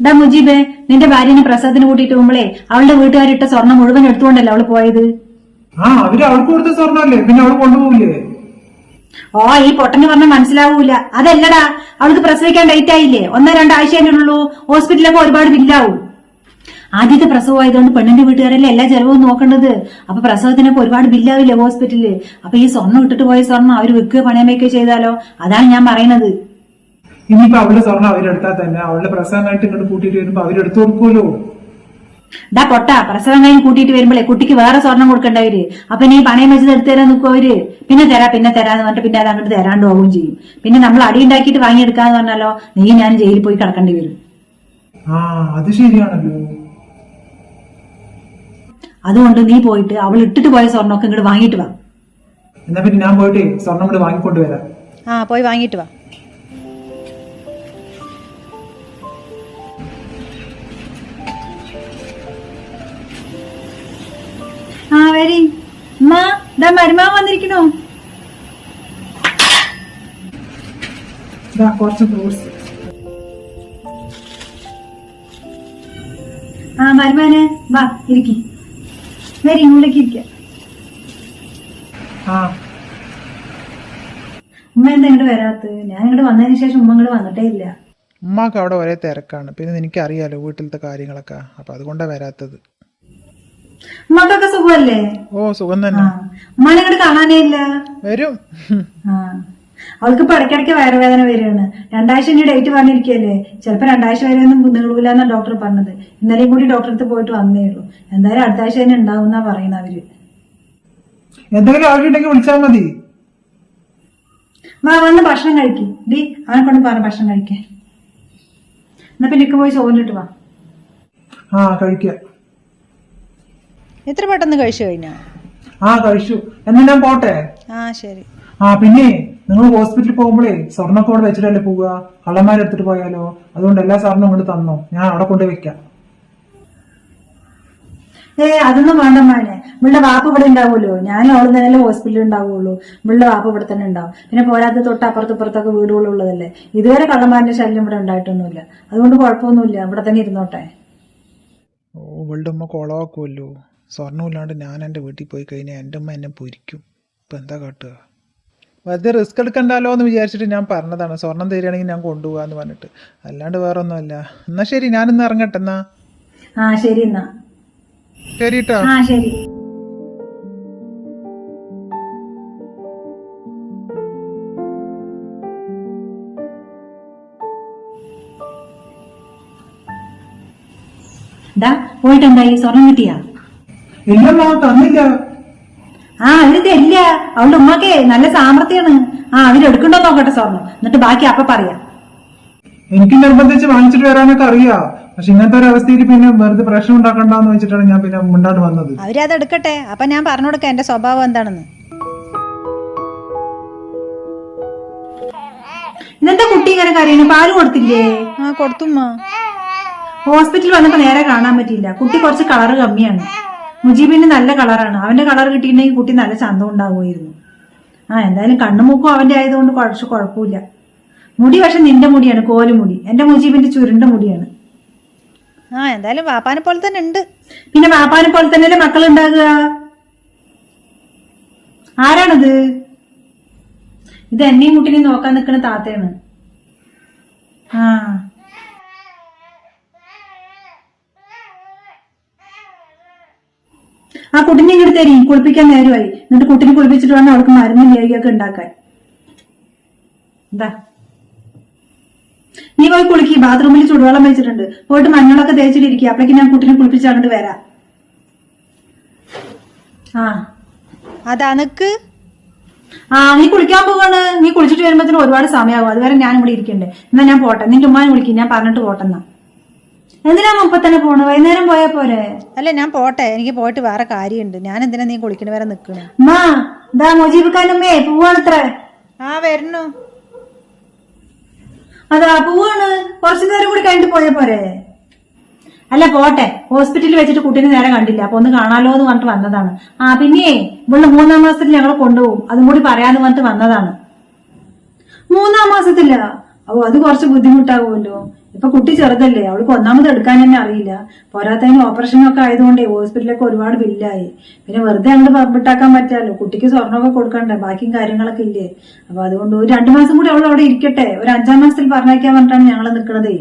ഡാ മുജീബേ നിന്റെ ഭാര്യനെ പ്രസവത്തിന് കൂട്ടിയിട്ട് പോകുമ്പോഴേ അവളുടെ വീട്ടുകാരിട്ട സ്വർണം മുഴുവൻ എടുത്തുകൊണ്ടല്ലേ അവൾ പോയത്? ആ അവർ അവൾക്ക് കൊടുത്ത സ്വർണല്ലേ പിന്നെ അവൾ കൊണ്ടുപോകില്ലേ ഓ ഈ പൊട്ടന് പറഞ്ഞ മനസ്സിലാവൂല. അതല്ലടാ അവൾക്ക് പ്രസവിക്കാൻ ഡേറ്റ് ആയില്ലേ? ഒന്നോ രണ്ടാഴ്ച ഉള്ളൂ. ഹോസ്പിറ്റലൊക്കെ ഒരുപാട് ബില്ലാവും ആദ്യത്തെ പ്രസവം ആയതുകൊണ്ട് പെണ്ണിന്റെ വീട്ടുകാരല്ലേ എല്ലാ ചെലവും നോക്കേണ്ടത്. അപ്പൊ പ്രസവത്തിനൊക്കെ ഒരുപാട് ബില്ലാവില്ലേ ഹോസ്പിറ്റലിൽ അപ്പൊ ഈ സ്വർണം ഇട്ടിട്ട് പോയ സ്വർണം അവർ വിൽക്കുകയോ പണയം വയ്ക്കുകയോ ചെയ്താലോ? അതാണ് ഞാൻ പറയുന്നത്. ഇനിയിപ്പോ അവളുടെ സ്വർണം അവരെടുത്താൽ തന്നെ. അവളുടെ പ്രസവമായിട്ട് ഇങ്ങോട്ട് കൂട്ടിയിട്ട് വരുമ്പോ അവരെടുത്തു കൊടുക്കുമല്ലോ. ഡാ പൊട്ട. പ്രസവം കഴിഞ്ഞ് കൂട്ടിയിട്ട് വരുമ്പോഴേ കുട്ടിക്ക് വേറെ സ്വർണം കൊടുക്കണ്ടവര് അപ്പൊ നീ പണയം വെച്ചത് എടുത്തു തരാൻ നിൽക്കും അവർ. പിന്നെ തരാ പിന്നെ തരാന്ന് പറഞ്ഞിട്ട് പിന്നെ അത് അങ്ങോട്ട് തരാണ്ട് പോവുകയും ചെയ്യും. പിന്നെ നമ്മൾ അടി ഉണ്ടാക്കിയിട്ട് വാങ്ങിയെടുക്കാന്ന് പറഞ്ഞാലോ നീ ഞാൻ ജയിലിൽ പോയി കിടക്കേണ്ടി വരും. ആ അത് ശരിയാണല്ലോ. അതുകൊണ്ട് നീ പോയിട്ട് അവൾ ഇട്ടിട്ട് പോയ സ്വർണമൊക്കെ ഇങ്ങോട്ട് വാങ്ങിയിട്ട് വാ. എന്നാ പിന്നെ ഞാൻ പോയിട്ട് സ്വർണം കൂടെ വാങ്ങിക്കൊണ്ട് വരാം. ആ പോയി വാങ്ങിയിട്ട് വാ. ആ മാ ഉമ്മ ഇതാ മരുമാൻ വന്നിരിക്കണോ ഇതാ കുറച്ച് ഫ്രൂട്ട്സ് ആ മരുമാനെ വാ ഇരിക്കി. വരി ഇങ്ങോട്ടേക്ക് ഇരിക്ക. ഉമ്മ എന്താ ഇങ്ങോട്ട് വരാത്തത്? ഞാൻ ഇങ്ങോട്ട് വന്നതിന് ശേഷം ഉമ്മ ഇങ്ങോട്ട് വന്നിട്ടേ ഇല്ല. ഉമ്മക്ക് അവിടെ ഒരേ തിരക്കാണ്. പിന്നെ എനിക്കറിയാലോ വീട്ടിലത്തെ കാര്യങ്ങളൊക്കെ. അപ്പം അതുകൊണ്ടാണ് വരാത്തത്. ഉമ്മക്കൊക്കെ സുഖമല്ലേ? ഓ സുഖം തന്നെ. ഉമ്മാനെ ഇങ്ങോട്ട് കാണാനേ ഇല്ല? വരും. അവൾക്ക് ഇപ്പൊ ഇടയ്ക്കിടയ്ക്ക് വയറുവേദന വരികയാണ്. രണ്ടാഴ്ച ഇനി ഡേറ്റ് പറഞ്ഞിരിക്കുകയല്ലേ? ചിലപ്പോ രണ്ടാഴ്ച വരെ ഒന്നും കുന്നുകളൂലെന്നാണ് ഡോക്ടർ പറഞ്ഞത്. ഇന്നലെയും കൂടി ഡോക്ടറെ അടുത്ത് പോയിട്ട് വന്നേ ഉള്ളൂ. എന്തായാലും അടുത്ത ആഴ്ച തന്നെ ഉണ്ടാവും എന്നാ പറയുന്നത് അവർ. എന്തെങ്കിലും ആവശ്യമുണ്ടെങ്കിൽ വിളിച്ചാൽ മതി. വാ വന്ന് ഭക്ഷണം കഴിക്കും. ഡി അവനെ കൊണ്ട് പറഞ്ഞ ഭക്ഷണം കഴിക്കാൻ എന്നാ പിന്നെ പോയി ചോറിട്ട് വാ. ആ കഴിക്കാം. എത്ര പെട്ടെന്ന് കഴിച്ചു കഴിഞ്ഞോ? ആ കഴിച്ചു. എന്നാ ഞാൻ പോട്ടെ? ആ ശരി. ആ പിന്നെ നിങ്ങൾ ഹോസ്പിറ്റലിൽ പോകുമ്പോഴേ സ്വർണൊക്കെ അവിടെ വെച്ചിട്ടല്ലേ പോവുക? കള്ളന്മാരെടുത്തിട്ട് പോയാലോ? അതുകൊണ്ട് എല്ലാ സാറിനും കൊണ്ട് തന്നോ. ഞാൻ അവിടെ കൊണ്ട് വെക്കാം. ഏ അതൊന്നും വേണ്ട മാനെ. മുള്ള വാപ്പ ഇവിടെ ഉണ്ടാവുമല്ലോ. ഞാൻ അവൾ തന്നെ ഹോസ്പിറ്റലിൽ ഉണ്ടാവുള്ളൂ ഇവളുടെ വാപ്പ ഇവിടെ തന്നെ ഉണ്ടാവും. പിന്നെ പോരാത്ത തൊട്ട് അപ്പുറത്ത് ഇപ്പുറത്തൊക്കെ വീടുകളുള്ളതല്ലേ. ഇതുവരെ കള്ളന്മാരുടെ ശല്യം ഇവിടെ ഉണ്ടായിട്ടൊന്നുമില്ല. അതുകൊണ്ട് കുഴപ്പമൊന്നുമില്ല. ഇവിടെ തന്നെ ഇരുന്നോട്ടെ. ഓ ഇവളുടെ ഉമ്മ കുളവാക്കുമല്ലോ സ്വർണമില്ലാണ്ട് ഞാൻ എന്റെ വീട്ടിൽ പോയി കഴിഞ്ഞാൽ എന്റെ ഉമ്മ എന്നെ പൊരിക്കും. ഇപ്പം എന്താ കാട്ടുക? വെറുതെ റിസ്ക് എടുക്കണ്ടല്ലോ എന്ന് വിചാരിച്ചിട്ട് ഞാൻ പറഞ്ഞതാണ്. സ്വർണം തരികയാണെങ്കിൽ ഞാൻ കൊണ്ടുപോകാന്ന് പറഞ്ഞിട്ട്. അല്ലാണ്ട് വേറെ ഒന്നുമല്ല എന്നാ ശരി ഞാനിന്ന് ഇറങ്ങട്ടെ എന്നാ? ആ ശരി എന്നാ. ശരി കേട്ടോ ആ ശരി. ഡാ പോയിട്ട് എന്തായി സ്വർണം കിട്ടിയാ? ഇല്ലമ്മ തന്നില്ല. ആ അവർ തരില്ല അവളുടെ ഉമ്മക്കേ നല്ല സാമർത്ഥ്യാണ് ആ അവരെടുക്കണ്ടോ നോക്കട്ടെ സ്വർണം എന്നിട്ട് ബാക്കി അപ്പൊ പറയാ. എനിക്ക് നിർബന്ധിച്ച് വാങ്ങിച്ചിട്ട് വരാനൊക്കെ അറിയാ. പക്ഷെ ഇങ്ങനത്തെ ഒരു അവസ്ഥയിൽ പിന്നെ വെറുതെ പ്രശ്നം ഉണ്ടാക്കണ്ടെന്ന് വെച്ചിട്ടാണ് ഞാൻ പിന്നെ മുണ്ടാണ്ട് വന്നത്. അവരത് എടുക്കട്ടെ. അപ്പൊ ഞാൻ പറഞ്ഞു കൊടുക്കാം എന്റെ സ്വഭാവം എന്താണെന്ന്. ഇന്നത്തെ കുട്ടി ഇങ്ങനെ കരയുന്നു പാൽ കൊടുത്തില്ലേ? ആ കൊടുത്തുമ്മ ഹോസ്പിറ്റലിൽ വന്നപ്പോ നേരെ കാണാൻ പറ്റിയില്ല. കുട്ടി കുറച്ച് കളറ് കമ്മിയാണ്. മുജീബിന് നല്ല കളറാണ്. അവന്റെ കളർ കിട്ടിയിട്ടുണ്ടെങ്കിൽ കുട്ടി നല്ല ചന്തം ഉണ്ടാവുമായിരുന്നു. ആ എന്തായാലും കണ്ണുമൂക്കും അവന്റെ ആയതുകൊണ്ട് കുറച്ച് കുഴപ്പമില്ല. മുടി പക്ഷെ നിന്റെ മുടിയാണ് കോലുമുടി എന്റെ മുജീബിന്റെ ചുരുണ്ട മുടിയാണ്. ആ എന്തായാലും വാപ്പാനെ പോലെ തന്നെ ഉണ്ട്. പിന്നെ വാപ്പാനെ പോലെ തന്നെയല്ലേ മക്കൾ ഉണ്ടാകുക ആരാണത്? ഇത് എന്നെയും കുട്ടിനെയും നോക്കാൻ നിൽക്കുന്ന താത്തയാണ്. ആ. ആ കുട്ടിനെ ഇങ്ങോട്ട് തരി കുളിപ്പിക്കാൻ നേരമായി. എന്നിട്ട് കുട്ടിനെ കുളിപ്പിച്ചിട്ട് വേണം അവൾക്ക് മരുന്നും ലേഖയൊക്കെ ഉണ്ടാക്കാൻ. എന്താ? നീ പോയി കുളിക്ക് ബാത്റൂമിൽ ചുടുവെള്ളം വെച്ചിട്ടുണ്ട്. പോയിട്ട് മഞ്ഞളൊക്കെ തേച്ചിട്ടിരിക്കുക അപ്പോഴേക്ക് ഞാൻ കുട്ടിനെ കുളിപ്പിച്ചാണ്ട് വരാം. ആ. അതാ ആ നീ കുളിക്കാൻ പോവാണ്. നീ കുളിച്ചിട്ട് വരുമ്പോഴത്തേനും ഒരുപാട് സമയമാകും. അതുവരെ ഞാൻ ഇവിടെ ഇരിക്കണ്ടേ. എന്നാ ഞാൻ പോട്ടെ. നിന്റെ ഉമ്മാനെ വിളിക്കും. ഞാൻ പറഞ്ഞിട്ട് പോട്ടെന്നാ. എന്തിനാ മുപ്പ തന്നെ പോണു? വൈകുന്നേരം പോയാ പോരെ? അല്ല ഞാൻ പോട്ടെ. എനിക്ക് പോയിട്ട് വേറെ കാര്യമുണ്ട് ഞാൻ എന്തിനാ നീ കുളിക്കണ വരെ നിക്കണ? മാ ദാ മുജീബ് ഖാനമ്മേ പോവാണത്രേ. ആ വരണു. അതാ പോവാണ്. കുറച്ചു നേരം കൂടി കഴിഞ്ഞിട്ട് പോയാ പോരെ. അല്ല പോട്ടെ. ഹോസ്പിറ്റലിൽ വെച്ചിട്ട് കുട്ടീനെ നേരെ കണ്ടില്ല. അപ്പൊ ഒന്ന് കാണാലോ എന്ന് പറഞ്ഞിട്ട് വന്നതാണ്. ആ പിന്നെ ഇവിടെ മൂന്നാം മാസത്തിൽ ഞങ്ങൾ കൊണ്ടുപോകും. അതും കൂടി പറയാന്ന് പറഞ്ഞിട്ട് വന്നതാണ്. മൂന്നാം മാസത്തില്ല ഓ അത് കുറച്ച് ബുദ്ധിമുട്ടാകുമല്ലോ ഇപ്പൊ കുട്ടി ചെറുതല്ലേ അവൾക്ക് ഒന്നാമത് എടുക്കാൻ തന്നെ അറിയില്ല. പോരാത്തതിന് ഓപ്പറേഷനൊക്കെ ആയതുകൊണ്ട് ഹോസ്പിറ്റലിലൊക്കെ ഒരുപാട് ബില്ലായി പിന്നെ വെറുതെ അങ്ങോട്ട് വിട്ടാക്കാൻ പറ്റാലോ കുട്ടിക്ക് സ്വർണമൊക്കെ കൊടുക്കണ്ടേ ബാക്കിയും കാര്യങ്ങളൊക്കെ ഇല്ലേ? അപ്പൊ അതുകൊണ്ട് ഒരു രണ്ടു മാസം കൂടി അവൾ അവിടെ ഇരിക്കട്ടെ ഒരു അഞ്ചാം മാസത്തിൽ പറഞ്ഞയക്കാൻ പറഞ്ഞിട്ടാണ് ഞങ്ങൾ നിൽക്കണതേ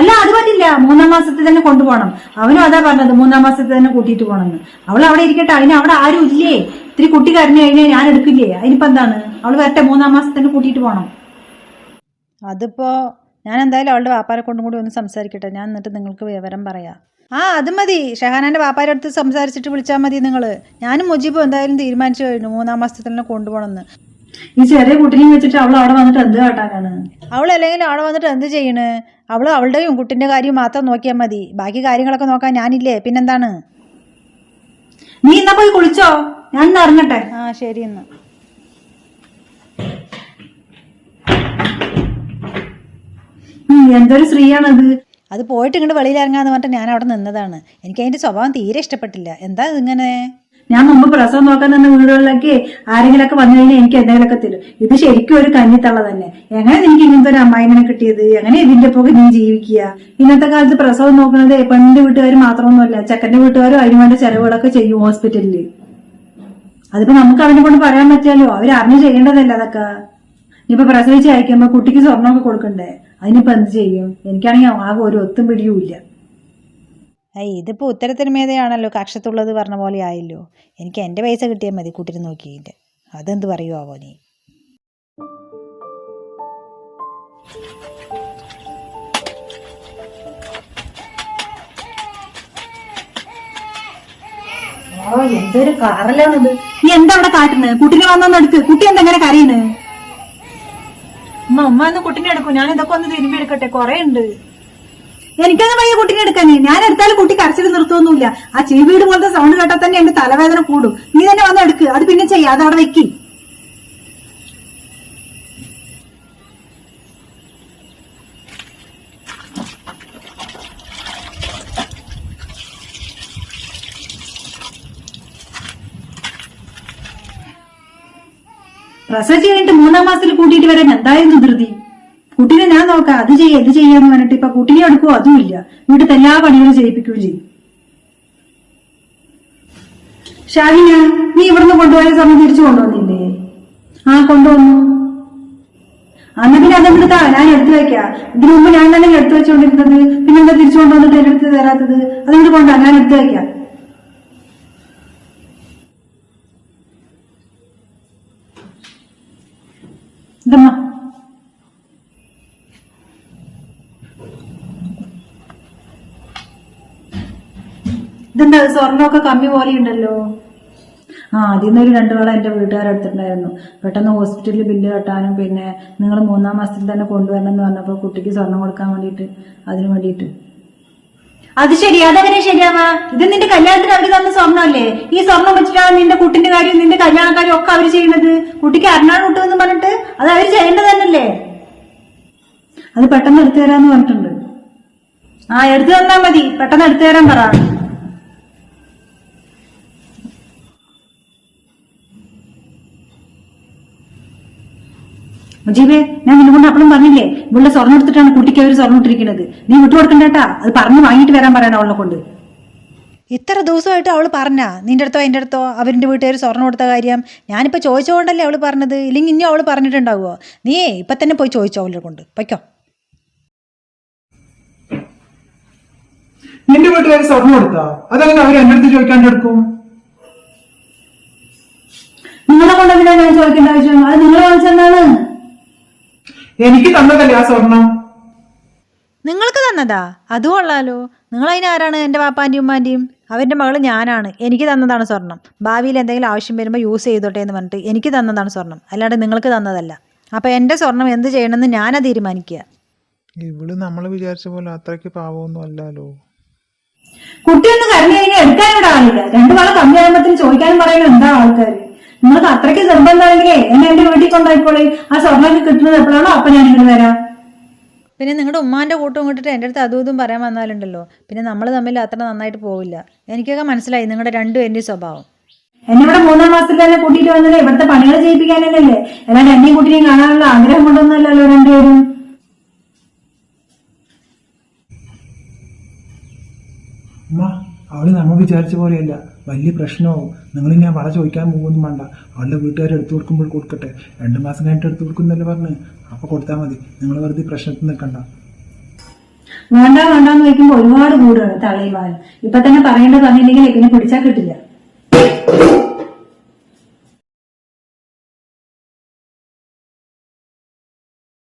അല്ല അത് പറ്റില്ല മൂന്നാം മാസത്തിൽ തന്നെ കൊണ്ടുപോകണം. അവനും അതാ പറഞ്ഞത് മൂന്നാം മാസത്തിൽ തന്നെ കൂട്ടിയിട്ട് പോകണം അവൾ അവിടെ ഇരിക്കട്ടെ അതിന് അവിടെ ആരും ഇല്ലേ? ഇത്തിരി കുട്ടി കരഞ്ഞു കഴിഞ്ഞാൽ ഞാൻ എടുക്കില്ലേ? അതിനിപ്പോ എന്താണ്? അവൾ വരട്ടെ മൂന്നാം മാസത്തിന് കൂട്ടിയിട്ട് പോകണം. അതിപ്പോ ഞാൻ എന്തായാലും അവളുടെ വാപ്പാരെ കൊണ്ടും കൂടി ഒന്ന് സംസാരിക്കട്ടെ. ഞാൻ എന്നിട്ട് നിങ്ങൾക്ക് വിവരം പറയാം. ആ അത് മതി. ഷെഹാനാന്റെ വാപ്പാരെ അടുത്ത് സംസാരിച്ചിട്ട് വിളിച്ചാൽ മതി നിങ്ങൾ ഞാനും മുജീബും എന്തായാലും തീരുമാനിച്ചു കഴിഞ്ഞു മൂന്നാം മാസത്തിൽ തന്നെ കൊണ്ടുപോകണമെന്ന്. ഈ ചെറിയ കുട്ടിനെയും വെച്ചിട്ട് അവൾ അവിടെ വന്നിട്ട് എന്ത് കാട്ടാനാണ്? അവൾ അല്ലെങ്കിൽ അവിടെ വന്നിട്ട് എന്ത് ചെയ്യണ്? അവൾ അവളുടെയും കുട്ടിന്റെ കാര്യം മാത്രം നോക്കിയാൽ മതി. ബാക്കി കാര്യങ്ങളൊക്കെ നോക്കാൻ ഞാനില്ലേ. പിന്നെന്താണ്? നീ എന്നാ പോയി കുളിച്ചോ? ഞാൻ അറിഞ്ഞട്ടെ ആ ശരി എന്നാ. എന്തൊരു സ്ത്രീയാണത്? അത് പോയിട്ട് ഇങ്ങോട്ട് വെളിയിൽ ഇറങ്ങാന്ന് പറഞ്ഞിട്ട് ഞാൻ അവിടെ നിന്നതാണ്. എനിക്ക് അതിന്റെ സ്വഭാവം തീരെ ഇഷ്ടപ്പെട്ടില്ല. എന്താ ഇതിങ്ങനെ? ഞാൻ മുമ്പ് പ്രസവം നോക്കാൻ നിന്ന വീടുകളിലൊക്കെ ആരെങ്കിലൊക്കെ വന്നു കഴിഞ്ഞാൽ എനിക്ക് എന്തെങ്കിലുമൊക്കെ തരും. ഇത് ശരിക്കും ഒരു കഞ്ഞിത്തള്ള തന്നെ. എങ്ങനെ എനിക്ക് ഇങ്ങനത്തെ ഒരു അമ്മായിനെ കിട്ടിയത്? എങ്ങനെ ഇതിന്റെ പോകെ നീ ജീവിക്കുക? ഇന്നത്തെ കാലത്ത് പ്രസവം നോക്കുന്നത് പെണ്ണിന്റെ വീട്ടുകാർ മാത്രമൊന്നുമല്ല ചെക്കന്റെ വീട്ടുകാരും അതിന് വേണ്ട ചെലവുകളൊക്കെ ചെയ്യും ഹോസ്പിറ്റലിൽ അതിപ്പോ നമുക്ക് അവനെ കൊണ്ട് പറയാൻ പറ്റിയാലോ? അവർ അറിഞ്ഞു ചെയ്യേണ്ടതല്ല അതൊക്കെ? ഇനിയിപ്പോ പ്രസവിച്ച് അയക്കുമ്പോ കുട്ടിക്ക് സ്വർണമൊക്കെ കൊടുക്കണ്ടേ? അതിനിപ്പോ എന്ത് ചെയ്യും? എനിക്കാണെങ്കിൽ ആകെ ഒരു ഒത്തും പിടിയുമില്ല ഐ ഇതിപ്പോൾ ഉത്തരത്തിന് മേതെയാണല്ലോ കക്ഷത്തുള്ളത് പറഞ്ഞ പോലെ ആയല്ലോ. എനിക്ക് എന്റെ പൈസ കിട്ടിയാൽ മതി കൂട്ടിന് നോക്കിയിട്ട് അതെന്ത് പറയുവാവോ നീ? ഓ എന്തൊരു കാറലാണിത്. നീ എന്താ അവിടെ കാട്ടുന്നത് കുട്ടിനെ വന്നെടുക്ക് കുട്ടി കുട്ടി എന്തെങ്ങനെ കരയുന്നത് ഉമ്മ അമ്മ ഒന്ന് കുട്ടിനെ എടുക്കും. ഞാൻ ഇതൊക്കെ ഒന്ന് തിരുമ്പി എടുക്കട്ടെ? കൊറേ ഉണ്ട്. എനിക്കത് വയ്യ കുട്ടിനെ എടുക്കാനേ. ഞാൻ എടുത്താലും കുട്ടി കരച്ചിൽ നിർത്തുമൊന്നുമില്ല ആ ചെവിയുടെ പോലത്തെ സൗണ്ട് കേട്ടാൽ തന്നെ എന്റെ തലവേദന കൂടും. നീ തന്നെ വന്ന് എടുക്ക്. അത് പിന്നെ ചെയ്യാം. അത് അവിടെ വെക്കി. പ്രസവിച്ച് കഴിഞ്ഞിട്ട് മൂന്നാം മാസത്തിൽ കൂട്ടിയിട്ട് വരാൻ എന്തായിരുന്നു ധൃതി? കുട്ടീനെ ഞാൻ നോക്കാം അത് ചെയ്യാം ഇത് ചെയ്യാന്ന് പറഞ്ഞിട്ട് ഇപ്പൊ കുട്ടീനെ എടുക്കുവോ? അതുമില്ല വീട്ടിലത്തെ എല്ലാ പണികളും ചെയ്യിപ്പിക്കുകയും ചെയ്യും. ഷാഹിന നീ ഇവിടുന്ന് കൊണ്ടുപോയ സമയം തിരിച്ചു കൊണ്ടുവന്നില്ലേ? ആ കൊണ്ടുവന്നു. അന്ന് പിന്നെ അതെടുത്താ ഞാൻ എടുത്തു വെക്കാം. ഇതിനു മുമ്പ് ഞാൻ തന്നെ എടുത്തു വെച്ചുകൊണ്ടിരുന്നത്. പിന്നെന്താ തിരിച്ചു കൊണ്ടുവന്നിട്ട് എന്റെ അടുത്ത് തരാത്തത് അതുകൊണ്ട് കൊണ്ടാ? ഞാൻ എടുത്തു വെക്കാം. ഇതെന്താ സ്വർണമൊക്കെ കമ്മി പോലെ ഉണ്ടല്ലോ ആ അതിൽ നിന്നൊരു രണ്ടു വേള എന്റെ വീട്ടുകാരെടുത്തിട്ടുണ്ടായിരുന്നു. പെട്ടെന്ന് ഹോസ്പിറ്റലിൽ ബില്ല് കെട്ടാനും പിന്നെ നിങ്ങൾ മൂന്നാം മാസത്തിൽ തന്നെ കൊണ്ടുവരണം എന്ന് പറഞ്ഞപ്പോൾ കുട്ടിക്ക് സ്വർണം കൊടുക്കാൻ വേണ്ടിയിട്ട് അതിന് വേണ്ടിയിട്ട്. അത് ശരി അതെങ്ങനെ ശരിയാവാ? ഇത് നിന്റെ കല്യാണത്തിന് അവർ തന്ന സ്വർണമല്ലേ? ഈ സ്വർണം വെച്ചിട്ടാണ് നിന്റെ കുട്ടിന്റെ കാര്യം നിന്റെ കല്യാണ കല്യാണക്കാരും ഒക്കെ അവർ ചെയ്യുന്നത്? കുട്ടിക്ക് അരണാണ് കിട്ടുമെന്ന് പറഞ്ഞിട്ട് അത് അവർ ചെയ്യേണ്ടത് തന്നെയല്ലേ? അത് പെട്ടെന്ന് എടുത്തു തരാന്ന് പറഞ്ഞിട്ടുണ്ട്. ആ എടുത്തു തന്നാ മതി. പെട്ടെന്ന് എടുത്തു തരാൻ പറ. മുജീബേ ഞാൻ നിന്നെ കൊണ്ട് അപ്പോഴും പറഞ്ഞില്ലേ? ഇവിടെ സ്വർണം എടുത്തിട്ടാണ് കുട്ടിക്ക് അവർ സ്വർണം ഇട്ടിരിക്കുന്നത്. നീ വിട്ടുകൊടുക്കണ്ടേട്ടാ അത് പറഞ്ഞു വാങ്ങിയിട്ട് വരാൻ പറയണം അവളെ കൊണ്ട്. ഇത്ര ദിവസമായിട്ട് അവൾ പറഞ്ഞ? നിന്റെ അടുത്തോ എന്റെ അടുത്തോ? അവരിന്റെ വീട്ടുകാർ സ്വർണം കൊടുത്ത കാര്യം? ഞാനിപ്പോൾ ചോദിച്ചുകൊണ്ടല്ലേ അവൾ പറഞ്ഞത്? ഇല്ലെങ്കിൽ ഇനി അവൾ പറഞ്ഞിട്ടുണ്ടാവുമോ നീ ഇപ്പം തന്നെ പോയി ചോദിച്ചോ അവളെ കൊണ്ട്. പൊയ്ക്കോ. നിന്റെ വീട്ടുകാർ സ്വർണം കൊടുത്താ? അതങ്ങനെ അവർ എന്റെ അടുത്ത് ചോദിക്കാണ്ടെടുക്കും നിങ്ങളെ കൊണ്ട് ഞാൻ ചോദിക്കേണ്ട ആവശ്യം? അത് നിങ്ങളെ വാങ്ങിച്ചെന്നാണ് എനിക്ക് തന്നതല്ലേ ആ സ്വർണം? നിങ്ങൾക്ക് തന്നതാ? അതും കൊള്ളാലോ. നിങ്ങൾ അതിനാരാണ് എന്റെ പാപ്പാന്റെയും ഉമ്മാന്റെയും? അവന്റെ മകൾ ഞാനാണ്. എനിക്ക് തന്നതാണ് സ്വർണം. ഭാവിയിൽ എന്തെങ്കിലും ആവശ്യം വരുമ്പോൾ യൂസ് ചെയ്തോട്ടെ എന്ന് പറഞ്ഞിട്ട് എനിക്ക് തന്നതാണ് സ്വർണം. അല്ലാണ്ട് നിങ്ങൾക്ക് തന്നതല്ല. അപ്പോൾ എന്റെ സ്വർണം എന്ത് ചെയ്യണമെന്ന് ഞാനാ തീരുമാനിക്കുക. ഇവൾ നമ്മൾ വിചാരിച്ച പോലെ അത്രയ്ക്ക് പാവമൊന്നും അല്ലല്ലോ കുട്ടിയൊന്ന് കരഞ്ഞു കഴിഞ്ഞാൽ എടുക്കാൻ ഇവിടെ ആളില്ല. രണ്ടു നാളെ കമ്മിയാകുമ്പത്തിന് ചോദിക്കാനും പറയാനും എന്താ ആൾക്കാർ നിങ്ങൾക്ക് അത്രയ്ക്ക് നിർബന്ധമാണെങ്കിലേ എന്നെ എന്റെ വീട്ടിൽ കൊണ്ടുപോയിക്കോളെ ആ സ്വർണമൊക്കെ കിട്ടുന്നത് എപ്പോഴാണോ അപ്പൊ ഞാൻ ഇങ്ങോട്ട് വരാം. പിന്നെ നിങ്ങളുടെ ഉമ്മാന്റെ കൂട്ടം കൂട്ടിട്ട് എന്റെ അടുത്ത് അതും ഇതും പറയാൻ വന്നാലുണ്ടല്ലോ. പിന്നെ നമ്മൾ തമ്മിൽ അത്ര നന്നായിട്ട് പോവില്ല. എനിക്കൊക്കെ മനസ്സിലായി നിങ്ങളുടെ രണ്ടുപേരുടെയും സ്വഭാവം. എന്നെ ഇവിടെ മൂന്നാം മാസത്തിൽ തന്നെ കൂട്ടിയിട്ട് വന്നത് ഇവിടുത്തെ പണികൾ ചെയ്യിപ്പിക്കാനല്ലേ? എന്നാലും എന്നെയും കുട്ടിയും കാണാനുള്ള ആഗ്രഹം കൊണ്ടൊന്നുമല്ലല്ലോ രണ്ടുപേരും. അവൾ നമ്മൾ വിചാരിച്ച പോലെയല്ല. വലിയ പ്രശ്നമാവും. നിങ്ങൾ ഞാൻ വള ചോദിക്കാൻ പോകുന്നു വേണ്ട. അവളുടെ വീട്ടുകാർ എടുത്തു കൊടുക്കുമ്പോൾ കൊടുക്കട്ടെ. രണ്ട് മാസം കഴിഞ്ഞിട്ട് എടുത്തു കൊടുക്കുന്നല്ലേ പറഞ്ഞ്. അപ്പൊ കൊടുത്താൽ മതി. നിങ്ങൾ വെറുതെ പ്രശ്നത്തിൽ നിൽക്കണ്ട. വേണ്ട വേണ്ടാന്ന് വയ്ക്കുമ്പോൾ ഒരുപാട് കൂടുകയാണ് തളയുമാൻ ഇപ്പൊ തന്നെ പറയേണ്ടത് പറഞ്ഞില്ലെങ്കിൽ പിന്നെ പിടിച്ചാൽ കിട്ടില്ല.